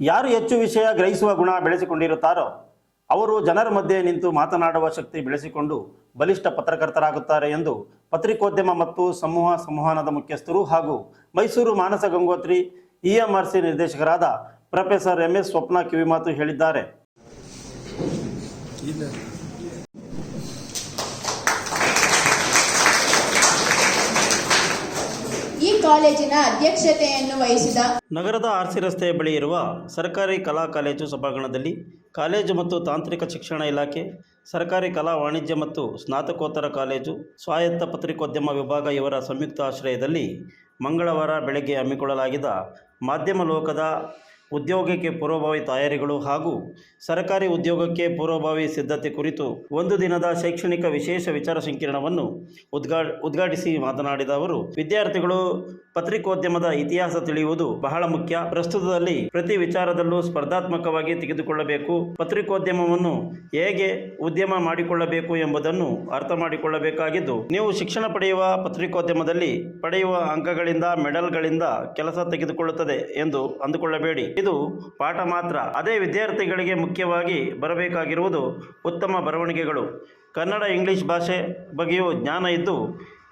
ಯಾರು ಹೆಚ್ಚು ವಿಷಯ ಗ್ರಹಿಸುವ ಗುಣ ಬೆಳೆಸಿಕೊಂಡಿರುತ್ತಾರೋ ಅವರು ಜನರ ಮಧ್ಯೆ ನಿಂತು ಮಾತನಾಡುವ ಶಕ್ತಿ ಬೆಳೆಸಿಕೊಂಡು ಬಲಿಷ್ಠ ಪತ್ರಕರ್ತರಾಗುತ್ತಾರೆ ಎಂದು ಪತ್ರಿಕೋದ್ಯಮ ಮತ್ತು ಸಮೂಹ ಸಂವಹನದ ಮುಖ್ಯಸ್ಥರು ಹಾಗೂ ಮೈಸೂರು ಮಾನಸ ಗಂಗೋತ್ರಿ ಇಎಂಆರ್ಸಿ ನಿರ್ದೇಶಕರಾದ ಪ್ರೊಫೆಸರ್ ಎಂ ಎಸ್ ಸ್ವಪ್ನ ಕಿವಿಮಾತು ಹೇಳಿದ್ದಾರೆ. ಕಾಲೇಜಿನ ಅಧ್ಯಕ್ಷತೆಯನ್ನು ವಹಿಸಿದ ನಗರದ ಆರ್ಸಿ ರಸ್ತೆಯ ಬಳಿ ಇರುವ ಸರ್ಕಾರಿ ಕಲಾ ಕಾಲೇಜು ಸಭಾಂಗಣದಲ್ಲಿ ಕಾಲೇಜು ಮತ್ತು ತಾಂತ್ರಿಕ ಶಿಕ್ಷಣ ಇಲಾಖೆ, ಸರ್ಕಾರಿ ಕಲಾ ವಾಣಿಜ್ಯ ಮತ್ತು ಸ್ನಾತಕೋತ್ತರ ಕಾಲೇಜು, ಸ್ವಾಯತ್ತ ಪತ್ರಿಕೋದ್ಯಮ ವಿಭಾಗ ಇವರ ಸಂಯುಕ್ತ ಆಶ್ರಯದಲ್ಲಿ ಮಂಗಳವಾರ ಬೆಳಗ್ಗೆ ಹಮ್ಮಿಕೊಳ್ಳಲಾಗಿದ್ದ ಮಾಧ್ಯಮ ಲೋಕದ ಉದ್ಯೋಗಕ್ಕೆ ಪೂರ್ವಭಾವಿ ತಯಾರಿಗಳು ಹಾಗೂ ಸರ್ಕಾರಿ ಉದ್ಯೋಗಕ್ಕೆ ಪೂರ್ವಭಾವಿ ಸಿದ್ಧತೆ ಕುರಿತು ಒಂದು ದಿನದ ಶೈಕ್ಷಣಿಕ ವಿಶೇಷ ವಿಚಾರ ಸಂಕಿರಣವನ್ನು ಉದ್ಘಾ, ಉದ್ಘಾಟಿಸಿ ಮಾತನಾಡಿದ ಅವರು, ವಿದ್ಯಾರ್ಥಿಗಳು ಪತ್ರಿಕೋದ್ಯಮದ ಇತಿಹಾಸ ತಿಳಿಯುವುದು ಬಹಳ ಮುಖ್ಯ. ಪ್ರಸ್ತುತದಲ್ಲಿ ಪ್ರತಿ ವಿಚಾರದಲ್ಲೂ ಸ್ಪರ್ಧಾತ್ಮಕವಾಗಿ ತೆಗೆದುಕೊಳ್ಳಬೇಕು. ಪತ್ರಿಕೋದ್ಯಮವನ್ನು ಹೇಗೆ ಉದ್ಯಮ ಮಾಡಿಕೊಳ್ಳಬೇಕು ಎಂಬುದನ್ನು ಅರ್ಥ ಮಾಡಿಕೊಳ್ಳಬೇಕಾಗಿದ್ದು, ನೀವು ಶಿಕ್ಷಣ ಪಡೆಯುವ ಪತ್ರಿಕೋದ್ಯಮದಲ್ಲಿ ಪಡೆಯುವ ಅಂಕಗಳಿಂದ, ಮೆಡಲ್ಗಳಿಂದ ಕೆಲಸ ತೆಗೆದುಕೊಳ್ಳುತ್ತದೆ ಎಂದು ಅಂದುಕೊಳ್ಳಬೇಡಿ. ಇದು ಪಾಠ ಮಾತ್ರ. ಅದೇ ವಿದ್ಯಾರ್ಥಿಗಳಿಗೆ ಮುಖ್ಯವಾಗಿ ಬರಬೇಕಾಗಿರುವುದು ಉತ್ತಮ ಬರವಣಿಗೆಗಳು. ಕನ್ನಡ, ಇಂಗ್ಲಿಷ್ ಭಾಷೆ ಬಗ್ಗೆಯೂ ಜ್ಞಾನ ಇದ್ದು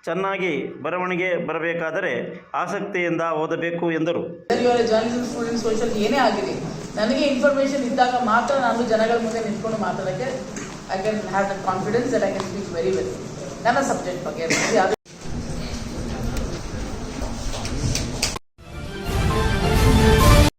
ಚೆನ್ನಾಗಿ ಬರವಣಿಗೆ ಬರಬೇಕಾದರೆ ಆಸಕ್ತಿಯಿಂದ ಓದಬೇಕು ಎಂದರು. ಏನೇ ಆಗಿದೆ ನನಗೆ ಇನ್ಫಾರ್ಮೇಷನ್ ಇದ್ದಾಗ ಮಾತ್ರ ನಾನು ಜನಗಳ ಮುಂದೆ ನಿಂತ್ಕೊಂಡು ಮಾತಾಡೋಕ್ಕೆ I can have the confidence that I can speak very well ನನ್ನ ಸಬ್ಜೆಕ್ಟ್ ಬಗ್ಗೆ